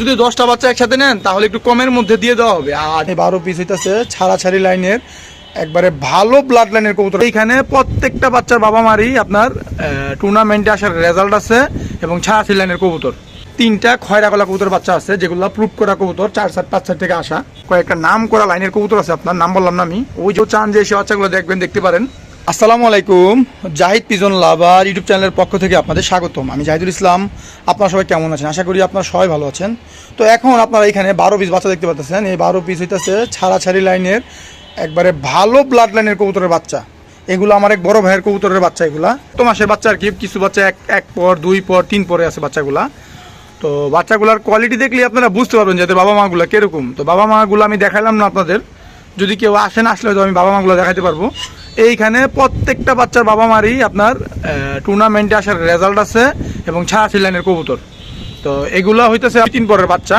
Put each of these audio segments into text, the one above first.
যদি দশটা বাচ্চা একসাথে নেন তাহলে একটু কমের মধ্যে দিয়ে দেওয়া হবে। আর এই বারো পিস হইতেছে ছাড়াছাড়ি লাইনের একবারে ভালো ব্লাড লাইনের কবুতর। এইখানে প্রত্যেকটা বাচ্চার বাবা মারই আপনার টুর্নামেন্টে আসার রেজাল্ট আছে এবং ছাড়াছাড়ি লাইনের কবুতর। তিনটা খয়রা গলা কবুতর বাচ্চা আছে যেগুলো প্রুভ করা কবুতর চার সাত পাঁচ সাত থেকে আসা। কয়েকটা নাম করা লাইনের কবুতর আছে আপনার নাম বললাম না আমি। ওই যে চান যে সে বাচ্চাগুলো দেখবেন দেখতে পারেন। আসসালামু আলাইকুম, জাহিদ পিজন লাভার ইউটিউব চ্যানেলের পক্ষ থেকে আপনাদের স্বাগতম। আমি জাহিদুল ইসলাম, আপনারা সবাই কেমন আছেন? আশা করি আপনারা সবাই ভালো আছেন। তো এখন আপনারা এখানে বারো পিস বাচ্চা দেখতে পাচ্ছেন। এই বারো পিস হইতেছে ছাড়াছাড়ি লাইনের, একবারে ভালো ব্লাড লাইনের কবুতরের বাচ্চা। এগুলো আমার এক বড় ভাইয়ের কবুতরের বাচ্চা এগুলা। তো মাসের বাচ্চা আর কি, কিছু বাচ্চা এক এক পর, দুই পর, তিন পরে আছে বাচ্চাগুলা। তো বাচ্চাগুলার কোয়ালিটি দেখলে আপনারা বুঝতে পারবেন যে এদের বাবা মাগুলো কীরকম। তো বাবা মাগুলো আমি দেখালাম না আপনাদের। যদি কেউ আসেন আসলে হয়তো আমি বাবা মাগুলো দেখাতে পারব। এইখানে প্রত্যেকটা বাচ্চার বাবা মারই আপনার টুর্নামেন্টে আসার রেজাল্ট আছে এবং ছাড়াছি লাইনের কবুতর। তো এগুলো হইতেছে তিন পরের বাচ্চা।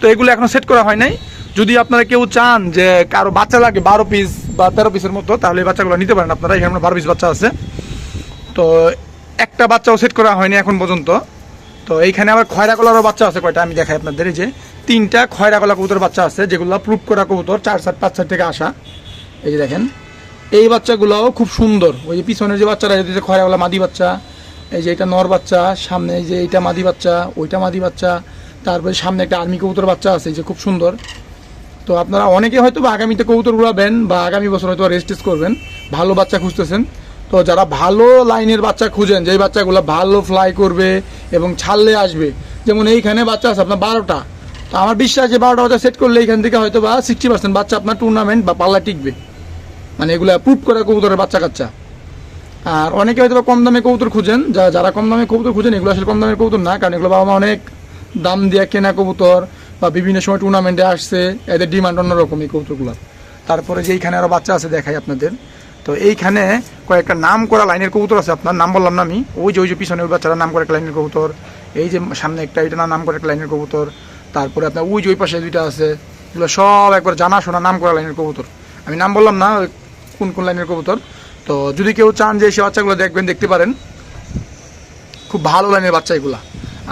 তো এগুলো এখনও সেট করা হয় নাই। যদি আপনারা কেউ চান যে কারও বাচ্চা লাগে বারো পিস বা তেরো পিসের মতো, তাহলে এই বাচ্চাগুলো নিতে পারেন। আপনারা এখানে বারো পিস বাচ্চা আছে। তো একটা বাচ্চাও সেট করা হয়নি এখন পর্যন্ত। তো এইখানে আবার খয়রা কলারও বাচ্চা আছে কয়টা? আমি দেখাই আপনাদের এই যে তিনটা খয়রা কলা কবুতর বাচ্চা আছে, যেগুলো প্রুফ করা কবুতর, চার সাত, পাঁচ সাত থেকে আসা। এই যে দেখেন, এই বাচ্চাগুলোও খুব সুন্দর। ওই যে পিছনের যে বাচ্চারা যে খয়রা কলা মাদি বাচ্চা, এই যে এটা নর বাচ্চা, সামনে এই যে এইটা মাদি বাচ্চা, ওইটা মাদি বাচ্চা, তারপরে সামনে একটা আর্মি কবুতর বাচ্চা আছে, এই যে খুব সুন্দর। তো আপনারা অনেকে হয়তো বা আগামীতে কবুতর উড়াবেন বা আগামী বছর হয়তো রেজিস্ট্রেস করবেন, ভালো বাচ্চা খুঁজতেছেন। তো যারা ভালো লাইনের বাচ্চা খুঁজেন, যেই বাচ্চাগুলো ভালো ফ্লাই করবে এবং ছাড়লে আসবে, যেমন এইখানে বাচ্চা আছে আপনার বারোটা। তো আমার বিশ্বাস যে বারোটা বাচ্চা সেট করলে এইখান থেকে হয়তো বা সিক্সটি পার্সেন্ট বাচ্চা আপনার টুর্নামেন্ট বা পাল্লা টিকবে। মানে এগুলো প্রুভ করা কবুতরের বাচ্চা কাচ্চা। আর অনেকে হয়তো কম দামে কবুতর খুঁজেন, যা- যারা কম দামে কবুতর খুঁজেন, এগুলো আসলে কম দামের কবুতর না, কারণ এগুলো বাবা মা অনেক দাম দিয়ে কেনা কবুতর বা বিভিন্ন সময় টুর্নামেন্টে আসছে, এদের ডিমান্ড অন্যরকম এই কবুতরগুলো তারপরে যে এইখানে আরও বাচ্চা আছে দেখাই আপনাদের। তো এইখানে কয়েকটা নাম করা লাইনের কবুতর আছে। আপনার নাম বললাম না আমি। ওই যে ওই যে পিছনে ওই বাচ্চারা নাম করে একটা লাইনের কবুতর। এই যে সামনে একটা, এটা নাম করে একটা লাইনের কবুতর। তারপরে আপনার ওই যে ওই পাশে দুইটা আছে। এগুলো সব একবার জানাশোনা নাম করা লাইনের কবুতর। আমি নাম বললাম না, কোন কোন লাইনের কবুতর। তো যদি কেউ চান যে সে বাচ্চাগুলো দেখবেন, দেখতে পারেন। খুব ভালো লাইনের বাচ্চা এগুলা।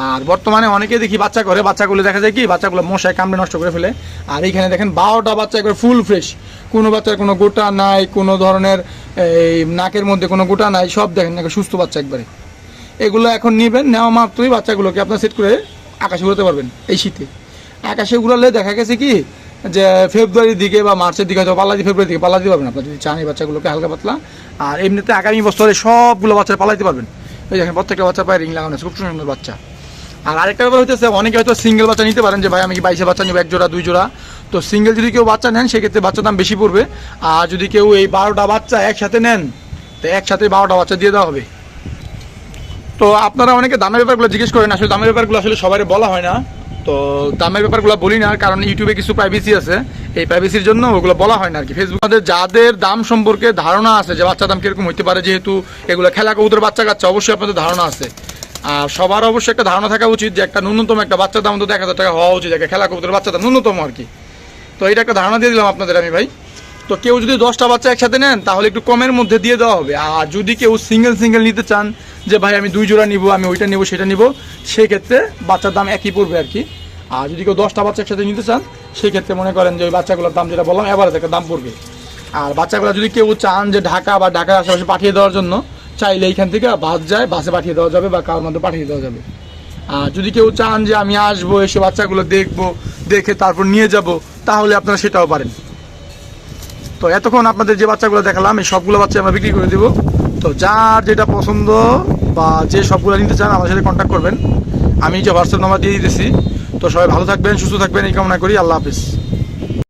আর বর্তমানে অনেকে দেখি বাচ্চা করে, বাচ্চাগুলো দেখা যায় কি, বাচ্চাগুলো মশায় কামড়ে নষ্ট করে ফেলে। আর এইখানে দেখেন বারোটা বাচ্চা একবার ফুল ফ্রেশ কোনো বাচ্চার কোনো গোটা নাই, কোনো ধরনের, এই, নাকের মধ্যে কোনো গোটা নাই, সব দেখেন একটা সুস্থ বাচ্চা একবারে। এগুলো এখন নেবেন, নেওয়া মাত্রই বাচ্চাগুলোকে আপনার সেট করে আকাশে উড়াতে পারবেন এই শীতে। আকাশে উড়ালে দেখা গেছে কি, যে ফেব্রুয়ারির দিকে বা মার্চের দিকে হয়তো পাল্লা দিয়ে ফেব্রুয়ারি দিকে পাল্লা দিতে পারবেন আপনার, যদি চান এই বাচ্চাগুলোকে হালকা পাতলা। আর এমনিতে আগামী বছরে সবগুলো বাচ্চা পালাইতে পারবেন। এই দেখেন প্রত্যেকটা বাচ্চা পায়ে রিং লাগানো আছে, খুব সুন্দর বাচ্চা। আর আরেকটা ব্যাপার হইতেছে, অনেকে হয়তো সিঙ্গেল বাচ্চা নিতে পারেন যে, ভাই, আমি কি বাইশে বাচ্চা নেব, এক জোড়া, দুই জোড়া? তো সিঙ্গেল যদি কেউ বাচ্চা নেন, সেক্ষেত্রে বাচ্চার দাম বেশি পড়বে। আর যদি কেউ এই বারোটা বাচ্চা একসাথে নেন, তো একসাথে বারোটা বাচ্চা দিয়ে দেওয়া হবে। তো আপনারা অনেকে দামের ব্যাপারগুলো জিজ্ঞেস করেন, আসলে দামের ব্যাপারগুলো আসলে সবাই বলা হয় না। তো দামের ব্যাপারগুলো বলি না, কারণ ইউটিউবে কিছু প্রাইভেসি আছে। এই প্রাইভেসির জন্য ওগুলো বলা হয় না আর কি। ফেসবুক আমাদের যাদের দাম সম্পর্কে ধারণা আছে যে বাচ্চা দাম কীরকম হইতে পারে, যেহেতু এগুলো খেলা কবুতর বাচ্চা কাচ্চা, অবশ্যই আপনাদের ধারণা আছে। আর সবার অবশ্যই একটা ধারণা থাকা উচিত যে একটা ন্যূনতম একটা বাচ্চার দাম তো এক হাজার টাকা হওয়া উচিত একটা খেলা কবুতর বাচ্চা দাম ন্যূনতম আর কি। তো এটা একটা ধারণা দিয়ে দিলাম আপনাদের আমি ভাই। তো কেউ যদি দশটা বাচ্চা একসাথে নেন, তাহলে একটু কমের মধ্যে দিয়ে দেওয়া হবে। আর যদি কেউ সিঙ্গেল সিঙ্গেল নিতে চান, যে ভাই আমি দুই জোড়া নিব, আমি ওইটা নিব, সেটা নিব, সেক্ষেত্রে বাচ্চার দাম একই পড়বে আর কি। আর যদি কেউ দশটা বাচ্চা একসাথে নিতে চান, সেক্ষেত্রে মনে করেন যে ওই বাচ্চাগুলোর দাম যেটা বললাম এবারে একটা দাম পড়বে। আর বাচ্চাগুলো যদি কেউ চান যে ঢাকা বা ঢাকার আশেপাশে পাঠিয়ে দেওয়ার জন্য চাইলে এইখান থেকে বাস যায়, বাসে পাঠিয়ে দেওয়া যাবে বা কারোর মধ্যে পাঠিয়ে দেওয়া যাবে। আর যদি কেউ চান যে আমি আসব, এসে বাচ্চাগুলো দেখব, দেখে তারপর নিয়ে যাব, তাহলে আপনারা সেটাও পারেন। তো এতক্ষণ আপনাদের যে বাচ্চাগুলো দেখালাম, এই সবগুলো বাচ্চা আমরা বিক্রি করে দেবো। তো যার যেটা পছন্দ বা যে সবগুলো নিতে চান, আমার সাথে কন্ট্যাক্ট করবেন। আমি যে হোয়াটসঅ্যাপ নাম্বার দিয়ে দিতেছি। তো সবাই ভালো থাকবেন, সুস্থ থাকবেন, এই কামনা করি। আল্লাহ হাফিজ।